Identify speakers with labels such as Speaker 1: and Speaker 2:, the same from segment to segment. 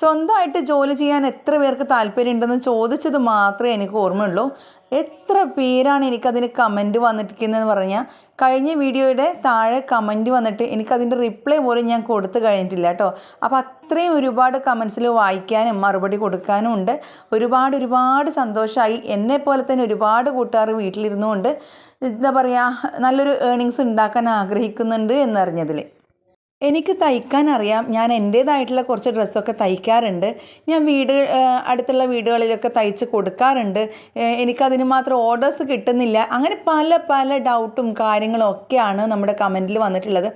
Speaker 1: സ്വന്തമായിട്ട് ജോലി ചെയ്യാൻ എത്ര പേർക്ക് താല്പര്യമുണ്ടെന്ന് ചോദിച്ചത് മാത്രമേ എനിക്ക് ഓർമ്മയുള്ളൂ. എത്ര പേരാണ് എനിക്കതിന് കമന്റ് വന്നിരിക്കുന്നതെന്ന് പറഞ്ഞാൽ കഴിഞ്ഞ വീഡിയോയുടെ താഴെ കമന്റ് വന്നിട്ട് എനിക്കതിന്റെ റിപ്ലൈ പോലും ഞാൻ കൊടുത്തു കഴിഞ്ഞിട്ടില്ല കേട്ടോ. അപ്പോൾ അത്രയും ഒരുപാട് കമൻസിൽ വായിക്കാനും മറുപടി കൊടുക്കാനും ഉണ്ട്. ഒരുപാട് ഒരുപാട് സന്തോഷമായി എന്നെപ്പോലെ തന്നെ ഒരുപാട് കൂട്ടുകാർ വീട്ടിലിരുന്നുകൊണ്ട് എന്താ പറയുക നല്ലൊരു ഏണിങ്സ് ഉണ്ടാക്കാൻ ആഗ്രഹിക്കുന്നുണ്ട് എന്നറിഞ്ഞതിൽ എനിക്ക് തയ്ക്കാൻ അറിയാം ഞാൻ എന്റേതായിട്ടുള്ള കുറച്ച് ഡ്രസ്സൊക്കെ തയ്ക്കാറുണ്ട്. ഞാൻ വീട് അടുത്തുള്ള വീടുകളിലൊക്കെ തയ്ച്ച് കൊടുക്കാറുണ്ട്. എനിക്കതിന് മാത്രം ഓർഡേഴ്സ് കിട്ടുന്നില്ല. അങ്ങനെ പല പല ഡൗട്ടും കാര്യങ്ങളും ഒക്കെയാണ് നമ്മുടെ കമന്റിൽ വന്നിട്ടുള്ളത്.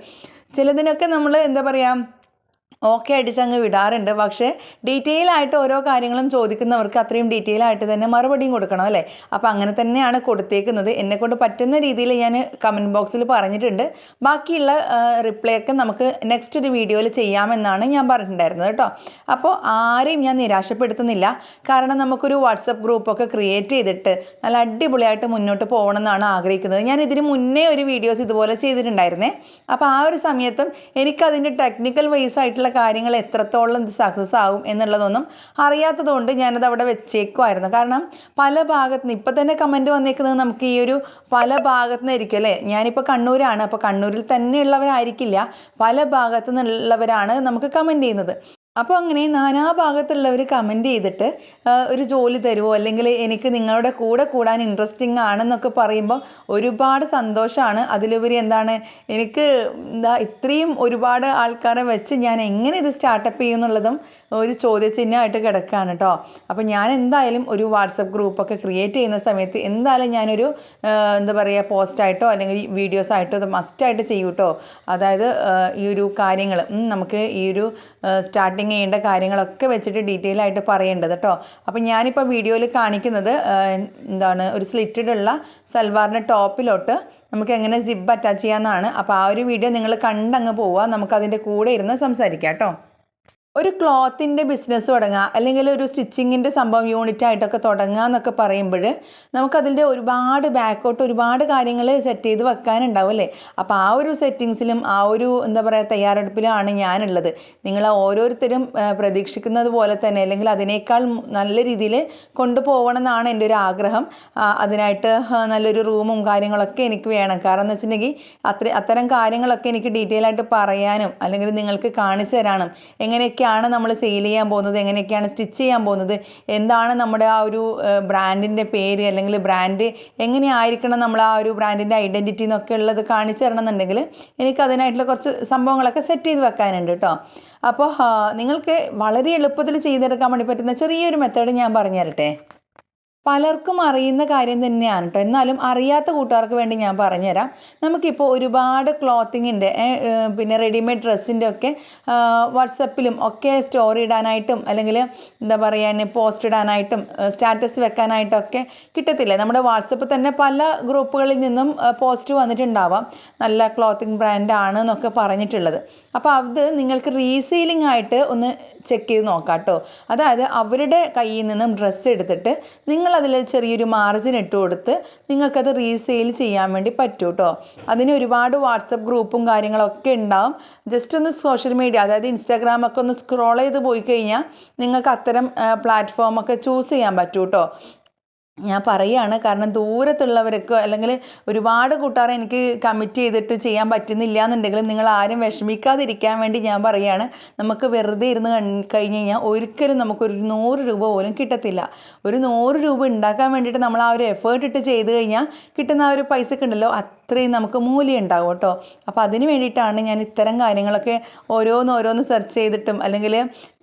Speaker 1: ചിലതിനൊക്കെ നമ്മൾ എന്താ പറയുക ഓക്കെ അടിച്ചങ്ങ് വിടാറുണ്ട്. പക്ഷേ ഡീറ്റെയിൽ ആയിട്ട് ഓരോ കാര്യങ്ങളും ചോദിക്കുന്നവർക്ക് അത്രയും ഡീറ്റെയിൽ ആയിട്ട് തന്നെ മറുപടിയും കൊടുക്കണം അല്ലേ? അപ്പോൾ അങ്ങനെ തന്നെയാണ് കൊടുത്തേക്കുന്നത്. എന്നെക്കൊണ്ട് പറ്റുന്ന രീതിയിൽ ഞാൻ കമന്റ് ബോക്സിൽ പറഞ്ഞിട്ടുണ്ട്. ബാക്കിയുള്ള റിപ്ലൈ ഒക്കെ നമുക്ക് നെക്സ്റ്റ് ഒരു വീഡിയോയിൽ ചെയ്യാമെന്നാണ് ഞാൻ പറഞ്ഞിട്ടുണ്ടായിരുന്നത് കേട്ടോ. അപ്പോൾ ആരെയും ഞാൻ നിരാശപ്പെടുത്തുന്നില്ല. കാരണം നമുക്കൊരു വാട്സപ്പ് ഗ്രൂപ്പൊക്കെ ക്രിയേറ്റ് ചെയ്തിട്ട് നല്ല അടിപൊളിയായിട്ട് മുന്നോട്ട് പോകണമെന്നാണ് ആഗ്രഹിക്കുന്നത്. ഞാൻ ഇതിന് മുന്നേ ഒരു വീഡിയോസ് ഇതുപോലെ ചെയ്തിട്ടുണ്ടായിരുന്നേ. അപ്പോൾ ആ ഒരു സമയത്തും എനിക്കതിന്റെ ടെക്നിക്കൽ വൈസ് ആയിട്ടുള്ള കാര്യങ്ങൾ എത്രത്തോളം സക്സസ് ആകും എന്നുള്ളതൊന്നും അറിയാത്തതുകൊണ്ട് ഞാനത് അവിടെ വെച്ചേക്കുമായിരുന്നു കാരണം പല ഭാഗത്തു നിന്ന് ഇപ്പം തന്നെ കമന്റ് വന്നേക്കുന്നത് നമുക്ക് ഈ ഒരു പല ഭാഗത്തു നിന്നായിരിക്കും അല്ലേ? ഞാനിപ്പോൾ കണ്ണൂരാണ്. അപ്പോൾ കണ്ണൂരിൽ തന്നെ ഉള്ളവരായിരിക്കില്ല പല ഭാഗത്തു നിന്നുള്ളവരാണ് നമുക്ക് കമന്റ് ചെയ്യുന്നത്. അപ്പോൾ അങ്ങനെ നാനാഭാഗത്തുള്ളവർ കമന്റ് ചെയ്തിട്ട് ഒരു ജോലി തരുമോ അല്ലെങ്കിൽ എനിക്ക് നിങ്ങളുടെ കൂടെ കൂടാൻ ഇൻട്രസ്റ്റിംഗ് ആണെന്നൊക്കെ പറയുമ്പോൾ ഒരുപാട് സന്തോഷമാണ് അതിലുപരി എന്താണ് എനിക്ക് എന്താ ഇത്രയും ഒരുപാട് ആൾക്കാരെ വെച്ച് ഞാൻ എങ്ങനെ ഇത് സ്റ്റാർട്ടപ്പ് ചെയ്യും എന്നുള്ളതും ഒരു ചോദ്യചിഹ്നമായിട്ട് കിടക്കുകയാണ് കേട്ടോ അപ്പോൾ ഞാൻ എന്തായാലും ഒരു വാട്സപ്പ് ഗ്രൂപ്പൊക്കെ ക്രിയേറ്റ് ചെയ്യുന്ന സമയത്ത് എന്തായാലും ഞാനൊരു എന്താ പറയുക പോസ്റ്റായിട്ടോ അല്ലെങ്കിൽ വീഡിയോസ് ആയിട്ടോ അത് മസ്റ്റായിട്ട് ചെയ്യും കേട്ടോ അതായത് ഈ ഒരു കാര്യങ്ങൾ നമുക്ക് ഈ ഒരു സ്റ്റാർട്ടിങ് ചെയ്യേണ്ട കാര്യങ്ങളൊക്കെ വെച്ചിട്ട് ഡീറ്റെയിൽ ആയിട്ട് പറയേണ്ടത് കേട്ടോ അപ്പോൾ ഞാനിപ്പോൾ വീഡിയോയിൽ കാണിക്കുന്നത് എന്താണ് ഒരു സ്ലിറ്റഡ് ഉള്ള സൽവാറിന്റെ ടോപ്പിലോട്ട് നമുക്ക് എങ്ങനെ സിബ് അറ്റാച്ച് ചെയ്യാമെന്നാണ് അപ്പോൾ ആ ഒരു വീഡിയോ നിങ്ങൾ കണ്ടങ്ങ് പോവുക നമുക്കതിന്റെ കൂടെ ഇരുന്ന് സംസാരിക്കാം കേട്ടോ ഒരു ക്ലോത്തിന്റെ ബിസിനസ് തുടങ്ങുക അല്ലെങ്കിൽ ഒരു സ്റ്റിച്ചിങ്ങിന്റെ സംഭവം യൂണിറ്റ് ആയിട്ടൊക്കെ തുടങ്ങുക എന്നൊക്കെ പറയുമ്പോൾ നമുക്കതിന്റെ ഒരുപാട് ബാക്കോട്ട് ഒരുപാട് കാര്യങ്ങൾ സെറ്റ് ചെയ്ത് വെക്കാനുണ്ടാവും അല്ലേ? അപ്പോൾ ആ ഒരു സെറ്റിങ്സിലും ആ ഒരു എന്താ പറയുക തയ്യാറെടുപ്പിലുമാണ് ഞാനുള്ളത്. നിങ്ങൾ ഓരോരുത്തരും പ്രതീക്ഷിക്കുന്നത് പോലെ തന്നെ അല്ലെങ്കിൽ അതിനേക്കാൾ നല്ല രീതിയിൽ കൊണ്ടുപോകണം എന്നാണ് എന്റെ ഒരു ആഗ്രഹം. അതിനായിട്ട് നല്ലൊരു റൂമും കാര്യങ്ങളൊക്കെ എനിക്ക് വേണം. കാരണം എന്ന് വെച്ചിട്ടുണ്ടെങ്കിൽ അത്ര അത്തരം കാര്യങ്ങളൊക്കെ എനിക്ക് ഡീറ്റെയിൽ ആയിട്ട് പറയാനും അല്ലെങ്കിൽ നിങ്ങൾക്ക് കാണിച്ചു തരാനും എങ്ങനെയൊക്കെ എങ്ങനെയൊക്കെയാണ് നമ്മൾ സെയിൽ ചെയ്യാൻ പോകുന്നത്? എങ്ങനെയൊക്കെയാണ് സ്റ്റിച്ച് ചെയ്യാൻ പോകുന്നത്? എന്താണ് നമ്മുടെ ആ ഒരു ബ്രാൻഡിന്റെ പേര് അല്ലെങ്കിൽ ബ്രാൻഡ് എങ്ങനെയായിരിക്കണം നമ്മൾ ആ ഒരു ബ്രാൻഡിന്റെ ഐഡന്റിറ്റി എന്നൊക്കെ ഉള്ളത് കാണിച്ചു തരണം എന്നുണ്ടെങ്കിൽ എനിക്ക് അതിനായിട്ടുള്ള കുറച്ച് സംഭവങ്ങളൊക്കെ സെറ്റ് ചെയ്ത് വെക്കാനുണ്ട് കേട്ടോ അപ്പോൾ നിങ്ങൾക്ക് വളരെ എളുപ്പത്തിൽ ചെയ്തെടുക്കാൻ വേണ്ടി പറ്റുന്ന ചെറിയൊരു മെത്തേഡ് ഞാൻ പറഞ്ഞു തരട്ടെ പലർക്കും അറിയുന്ന കാര്യം തന്നെയാണ് കേട്ടോ എന്നാലും അറിയാത്ത കൂട്ടുകാർക്ക് വേണ്ടി ഞാൻ പറഞ്ഞുതരാം. നമുക്കിപ്പോൾ ഒരുപാട് ക്ലോത്തിങ്ങിന്റെ പിന്നെ റെഡിമെയ്ഡ് ഡ്രസ്സിന്റെ ഒക്കെ വാട്സപ്പിലും ഒക്കെ സ്റ്റോറി ഇടാനായിട്ടും അല്ലെങ്കിൽ എന്താ പറയുക പോസ്റ്റ് ഇടാനായിട്ടും സ്റ്റാറ്റസ് വെക്കാനായിട്ടൊക്കെ കിട്ടത്തില്ല. നമ്മുടെ വാട്സപ്പ് തന്നെ പല ഗ്രൂപ്പുകളിൽ നിന്നും പോസ്റ്റ് വന്നിട്ടുണ്ടാവാം. നല്ല ക്ലോത്തിങ് ബ്രാൻഡാണ് എന്നൊക്കെ പറഞ്ഞിട്ടുള്ളത്. അപ്പോൾ അത് നിങ്ങൾക്ക് റീസെയിലിംഗ് ആയിട്ട് ഒന്ന് ചെക്ക് ചെയ്ത് നോക്കാം കേട്ടോ അതായത് അവരുടെ കയ്യിൽ നിന്നും ഡ്രസ്സ് എടുത്തിട്ട് നിങ്ങൾ അതിൽ ചെറിയൊരു മാർജിൻ ഇട്ട് കൊടുത്ത് നിങ്ങൾക്കത് റീസെയിൽ ചെയ്യാൻ വേണ്ടി പറ്റും കേട്ടോ അതിന് ഒരുപാട് വാട്സപ്പ് ഗ്രൂപ്പും കാര്യങ്ങളൊക്കെ ഉണ്ടാവും. ജസ്റ്റ് ഒന്ന് സോഷ്യൽ മീഡിയ അതായത് ഇൻസ്റ്റാഗ്രാമൊക്കെ ഒന്ന് സ്ക്രോൾ ചെയ്ത് പോയി കഴിഞ്ഞാൽ നിങ്ങൾക്ക് അത്തരം പ്ലാറ്റ്ഫോമൊക്കെ ചൂസ് ചെയ്യാൻ പറ്റും കേട്ടോ ഞാൻ പറയുകയാണ് കാരണം ദൂരത്തുള്ളവരൊക്കെ അല്ലെങ്കിൽ ഒരുപാട് കൂട്ടുകാരെ എനിക്ക് കമ്മിറ്റ് ചെയ്തിട്ട് ചെയ്യാൻ പറ്റുന്നില്ല എന്നുണ്ടെങ്കിലും നിങ്ങൾ ആരും വിഷമിക്കാതിരിക്കാൻ വേണ്ടി ഞാൻ പറയുകയാണ് നമുക്ക് വെറുതെ ഇരുന്ന് കഴിഞ്ഞു കഴിഞ്ഞാൽ ഒരിക്കലും നമുക്കൊരു നൂറ് രൂപ പോലും കിട്ടത്തില്ല. ഒരു നൂറ് രൂപ ഉണ്ടാക്കാൻ വേണ്ടിയിട്ട് നമ്മൾ ആ ഒരു എഫേർട്ട് ഇട്ട് ചെയ്ത് കഴിഞ്ഞാൽ കിട്ടുന്ന ആ ഒരു പൈസക്ക് ഉണ്ടല്ലോ അത്രയും നമുക്ക് മൂല്യം ഉണ്ടാവും കേട്ടോ. അപ്പോൾ അതിന് വേണ്ടിയിട്ടാണ് ഞാൻ ഇത്തരം കാര്യങ്ങളൊക്കെ ഓരോന്ന് ഓരോന്ന് സെർച്ച് ചെയ്തിട്ടും അല്ലെങ്കിൽ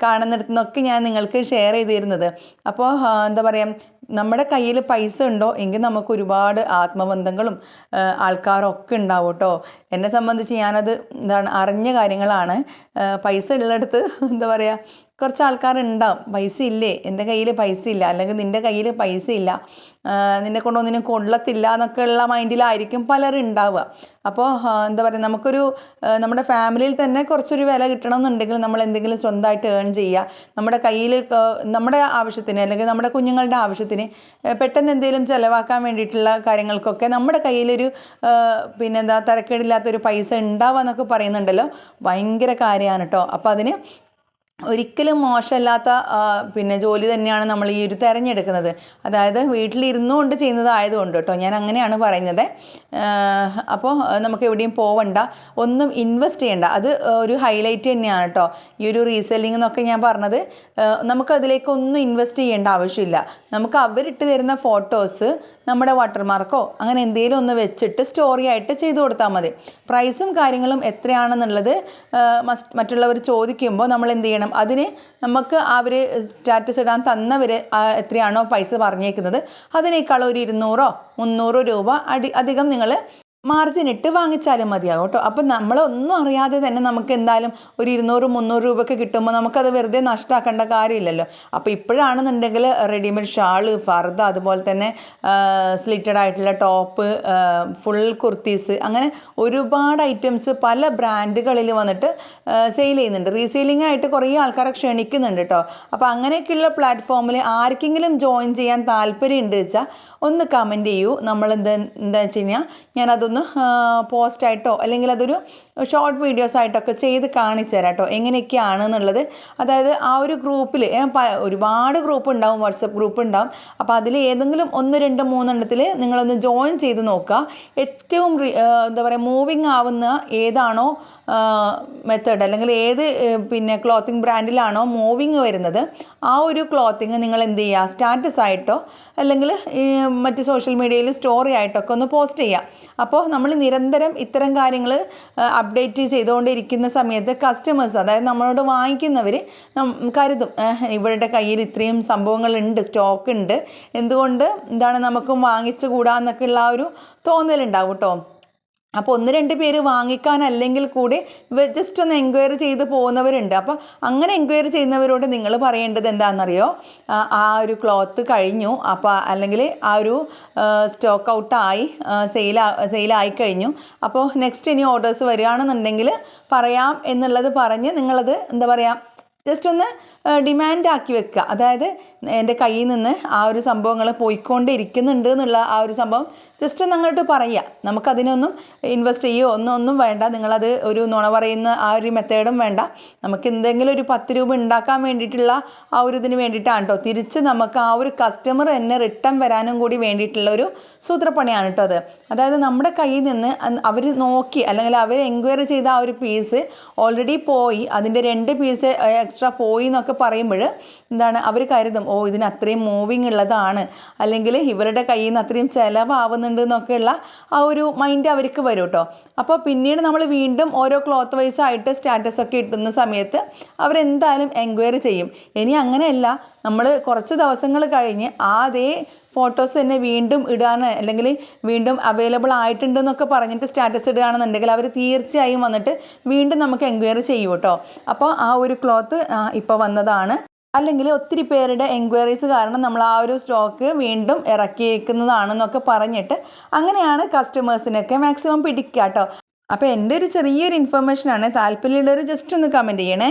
Speaker 1: കാണുന്നിടത്തുനിന്നൊക്കെ ഞാൻ നിങ്ങൾക്ക് ഷെയർ ചെയ്തിരുന്നത്. അപ്പോൾ എന്താ പറയുക നമ്മുടെ കയ്യിൽ പൈസ ഉണ്ടോ? എങ്കിൽ നമുക്ക് ഒരുപാട് ആത്മബന്ധങ്ങളും ആൾക്കാരൊക്കെ ഉണ്ടാവും കേട്ടോ എന്നെ സംബന്ധിച്ച് ഞാനത് എന്താണ് അറിഞ്ഞ കാര്യങ്ങളാണ്. പൈസ ഉള്ളിടത്ത് എന്താ പറയുക കുറച്ച് ആൾക്കാരുണ്ടാവും പൈസ ഇല്ലേ എന്റെ കയ്യിൽ പൈസ ഇല്ല അല്ലെങ്കിൽ നിന്റെ കയ്യിൽ പൈസ ഇല്ല നിന്നെ കൊണ്ടൊന്നിനും കൊള്ളത്തില്ല എന്നൊക്കെ ഉള്ള മൈൻഡിലായിരിക്കും പലരും ഉണ്ടാവുക അപ്പോൾ എന്താ പറയുക നമുക്കൊരു നമ്മുടെ ഫാമിലിയിൽ തന്നെ കുറച്ചൊരു വില കിട്ടണം എന്നുണ്ടെങ്കിൽ നമ്മൾ എന്തെങ്കിലും സ്വന്തമായിട്ട് ഏൺ ചെയ്യുക. നമ്മുടെ കയ്യിൽ നമ്മുടെ ആവശ്യത്തിന് അല്ലെങ്കിൽ നമ്മുടെ കുഞ്ഞുങ്ങളുടെ ആവശ്യത്തിന് പെട്ടെന്ന് എന്തെങ്കിലും ചിലവാക്കാൻ വേണ്ടിയിട്ടുള്ള കാര്യങ്ങൾക്കൊക്കെ നമ്മുടെ കയ്യിലൊരു പിന്നെന്താ തരക്കേടില്ലാത്തൊരു പൈസ ഉണ്ടാവുക എന്നൊക്കെ പറയുന്നുണ്ടല്ലോ. ഭയങ്കര കാര്യമാണ് കേട്ടോ. അപ്പോൾ അതിന് ഒരിക്കലും മോശമല്ലാത്ത പിന്നെ ജോലി തന്നെയാണ് നമ്മൾ ഈ ഒരു തിരഞ്ഞെടുക്കുന്നത്. അതായത് വീട്ടിലിരുന്നു കൊണ്ട് ചെയ്യുന്നതായതുകൊണ്ട് കേട്ടോ ഞാൻ അങ്ങനെയാണ് പറയുന്നത് അപ്പോൾ നമുക്ക് എവിടെയും പോവണ്ട ഒന്നും ഇൻവെസ്റ്റ് ചെയ്യണ്ട. അത് ഒരു ഹൈലൈറ്റ് തന്നെയാണ് കേട്ടോ. ഈ ഒരു റീസെല്ലിംഗ് എന്നൊക്കെ ഞാൻ പറഞ്ഞത് നമുക്കതിലേക്കൊന്നും നമുക്ക് അതിലേക്ക് ഒന്നും ഇൻവെസ്റ്റ് ചെയ്യേണ്ട ആവശ്യമില്ല. നമുക്ക് അവരിട്ട് തരുന്ന ഫോട്ടോസ് നമ്മുടെ വാട്ടർമാർക്കോ അങ്ങനെ എന്തെങ്കിലും ഒന്ന് വെച്ചിട്ട് സ്റ്റോറി ആയിട്ട് ചെയ്തു കൊടുത്താൽ മതി. പ്രൈസും കാര്യങ്ങളും എത്രയാണെന്നുള്ളത് മറ്റുള്ളവർ ചോദിക്കുമ്പോൾ നമ്മൾ എന്ത് ചെയ്യണം? അതിന് നമുക്ക് അവർ സ്റ്റാറ്റസ് ഇടാൻ തന്നവർ എത്രയാണോ പൈസ പറഞ്ഞേക്കുന്നത് അതിനേക്കാൾ ഒരു ഇരുന്നൂറോ മുന്നൂറോ രൂപ അടി അധികം നിങ്ങൾ മാർജിൻ ഇട്ട് വാങ്ങിച്ചാലും മതിയാകും കേട്ടോ. അപ്പം നമ്മളൊന്നും അറിയാതെ തന്നെ നമുക്ക് എന്തായാലും ഒരു ഇരുന്നൂറ് മുന്നൂറ് രൂപയ്ക്ക് കിട്ടുമ്പോൾ നമുക്കത് വെറുതെ നഷ്ടമാക്കേണ്ട കാര്യമില്ലല്ലോ. അപ്പോൾ ഇപ്പോഴാണെന്നുണ്ടെങ്കിൽ റെഡിമെയ്ഡ് ഷാൾ ഫർദ അതുപോലെ തന്നെ സ്ലിറ്റഡ് ആയിട്ടുള്ള ടോപ്പ് ഫുൾ കുർത്തീസ് അങ്ങനെ ഒരുപാട് ഐറ്റംസ് പല ബ്രാൻഡുകളിൽ വന്നിട്ട് സെയിൽ ചെയ്യുന്നുണ്ട്. റീസെയിലിംഗ് ആയിട്ട് കുറേ ആൾക്കാരെ ക്ഷണിക്കുന്നുണ്ട് കേട്ടോ. അപ്പോൾ അങ്ങനെയൊക്കെയുള്ള പ്ലാറ്റ്ഫോമിൽ ആർക്കെങ്കിലും ജോയിൻ ചെയ്യാൻ താല്പര്യം ഉണ്ട് വെച്ചാൽ ഒന്ന് കമന്റ് ചെയ്യൂ. നമ്മൾ എന്താ എന്താ വെച്ച് കഴിഞ്ഞാൽ ഞാനതൊന്ന് പോസ്റ്റായിട്ടോ അല്ലെങ്കിൽ അതൊരു ഷോർട്ട് വീഡിയോസ് ആയിട്ടൊക്കെ ചെയ്ത് കാണിച്ചു തരാം കേട്ടോ എങ്ങനെയൊക്കെയാണ് എന്നുള്ളത്. അതായത് ആ ഒരു ഗ്രൂപ്പിൽ ഒരുപാട് ഗ്രൂപ്പ് ഉണ്ടാവും വാട്സപ്പ് ഗ്രൂപ്പ് ഉണ്ടാവും. അപ്പോൾ അതിൽ ഏതെങ്കിലും ഒന്ന് രണ്ട് മൂന്നെണ്ണത്തിൽ നിങ്ങളൊന്ന് ജോയിൻ ചെയ്ത് നോക്കുക ഏറ്റവും എന്താ പറയുക മൂവിങ് ആവുന്ന ഏതാണോ മെത്തേഡ് അല്ലെങ്കിൽ ഏത് പിന്നെ ക്ലോത്തിങ് ബ്രാൻഡിലാണോ മൂവിങ് വരുന്നത് ആ ഒരു ക്ലോത്തിങ് നിങ്ങൾ എന്ത് ചെയ്യുക സ്റ്റാറ്റസ് ആയിട്ടോ അല്ലെങ്കിൽ മറ്റ് സോഷ്യൽ മീഡിയയിൽ സ്റ്റോറി ആയിട്ടൊക്കെ ഒന്ന് പോസ്റ്റ് ചെയ്യുക അപ്പോൾ നമ്മൾ നിരന്തരം ഇത്തരം കാര്യങ്ങൾ അപ്ഡേറ്റ് ചെയ്തുകൊണ്ടിരിക്കുന്ന സമയത്ത് കസ്റ്റമേഴ്സ് അതായത് നമ്മളോട് വാങ്ങിക്കുന്നവർ കരുതും. ഇവരുടെ കയ്യിൽ ഇത്രയും സംഭവങ്ങളുണ്ട് സ്റ്റോക്ക് ഉണ്ട്. എന്തുകൊണ്ട് എന്താണ് നമുക്കും വാങ്ങിച്ചു കൂടാന്നൊക്കെ ഉള്ള ഒരു തോന്നലുണ്ടാവും കേട്ടോ. അപ്പോൾ ഒന്ന് രണ്ട് പേര് വാങ്ങിക്കാൻ അല്ലെങ്കിൽ കൂടി ജസ്റ്റ് ഒന്ന് എൻക്വയറി ചെയ്ത് പോകുന്നവരുണ്ട്. അപ്പോൾ അങ്ങനെ എൻക്വയറി ചെയ്യുന്നവരോട് നിങ്ങൾ പറയേണ്ടത് എന്താണെന്നറിയോ? ആ, ഒരു ക്ലോത്ത് കഴിഞ്ഞു. അപ്പോൾ അല്ലെങ്കിൽ ആ ഒരു സ്റ്റോക്ക് ഔട്ടായി സെയിൽ സെയിലായി കഴിഞ്ഞു. അപ്പോൾ നെക്സ്റ്റ് ഇനി ഓർഡേഴ്സ് വരികയാണെന്നുണ്ടെങ്കിൽ പറയാം എന്നുള്ളത് പറഞ്ഞ് നിങ്ങളത് എന്താ പറയുക ജസ്റ്റ് ഒന്ന് ഡിമാൻഡ് ആക്കി വെക്കുക അതായത് എന്റെ കയ്യിൽ നിന്ന് ആ ഒരു സംഭവങ്ങൾ പോയിക്കൊണ്ടേ ഇരിക്കുന്നുണ്ട് എന്നുള്ള ആ ഒരു സംഭവം ജസ്റ്റ് ഒന്ന് അങ്ങോട്ട് പറയുക. നമുക്കതിനൊന്നും ഇൻവെസ്റ്റ് ചെയ്യുകയോ ഒന്നും ഒന്നും വേണ്ട. നിങ്ങളത് ഒരു നുണ പറയുന്ന ആ ഒരു മെത്തേഡും വേണ്ട. നമുക്ക് എന്തെങ്കിലും ഒരു പത്ത് രൂപ ഉണ്ടാക്കാൻ വേണ്ടിയിട്ടുള്ള ആ ഒരു ഇതിന് വേണ്ടിയിട്ടാണ് കേട്ടോ തിരിച്ച് നമുക്ക് ആ ഒരു കസ്റ്റമർ തന്നെ റിട്ടേൺ വരാനും കൂടി വേണ്ടിയിട്ടുള്ള ഒരു സൂത്രപ്പണിയാണ് കേട്ടോ അത്. അതായത് നമ്മുടെ കയ്യിൽ നിന്ന് അവർ നോക്കി അല്ലെങ്കിൽ അവർ എൻക്വയറി ചെയ്ത ആ ഒരു പീസ് ഓൾറെഡി പോയി. അതിന്റെ രണ്ട് പീസ് എക്സ്ട്രാ പോയി എന്നൊക്കെ പറയുമ്പോൾ എന്താണ് അവർ കരുതും ഓ ഇതിന് അത്രയും മൂവിങ് ഉള്ളതാണ്. അല്ലെങ്കിൽ ഇവരുടെ കയ്യിൽ നിന്ന് അത്രയും ചിലവാവുന്നുണ്ട് എന്നൊക്കെയുള്ള ആ ഒരു മൈൻഡ് അവർക്ക് വരും കേട്ടോ. അപ്പോൾ പിന്നീട് നമ്മൾ വീണ്ടും ഓരോ ക്ലോത്ത് വൈസ് ആയിട്ട് സ്റ്റാറ്റസ് ഒക്കെ ഇട്ടുന്ന സമയത്ത് അവരെന്തായാലും എൻക്വയറി ചെയ്യും ഇനി അങ്ങനെയല്ല നമ്മൾ കുറച്ച് ദിവസങ്ങൾ കഴിഞ്ഞ് അതേ ഫോട്ടോസ് തന്നെ വീണ്ടും ഇടാൻ അല്ലെങ്കിൽ വീണ്ടും അവൈലബിൾ ആയിട്ടുണ്ടെന്നൊക്കെ പറഞ്ഞിട്ട് സ്റ്റാറ്റസ് ഇടുകയാണെന്നുണ്ടെങ്കിൽ അവർ തീർച്ചയായും വന്നിട്ട് വീണ്ടും നമുക്ക് എൻക്വയറി ചെയ്യും കേട്ടോ അപ്പോൾ ആ ഒരു ക്ലോത്ത് ഇപ്പോൾ വന്നതാണ്. അല്ലെങ്കിൽ ഒത്തിരി പേരുടെ എൻക്വയറീസ് കാരണം നമ്മൾ ആ ഒരു സ്റ്റോക്ക് വീണ്ടും ഇറക്കിയേക്കുന്നതാണെന്നൊക്കെ പറഞ്ഞിട്ട് അങ്ങനെയാണ് കസ്റ്റമേഴ്സിനൊക്കെ മാക്സിമം പിടിക്കുക കേട്ടോ അപ്പോൾ എന്റെ ഒരു ചെറിയൊരു ഇൻഫർമേഷനാണ് താല്പര്യമുള്ളവർ ജസ്റ്റ് ഒന്ന് കമന്റ് ചെയ്യണേ.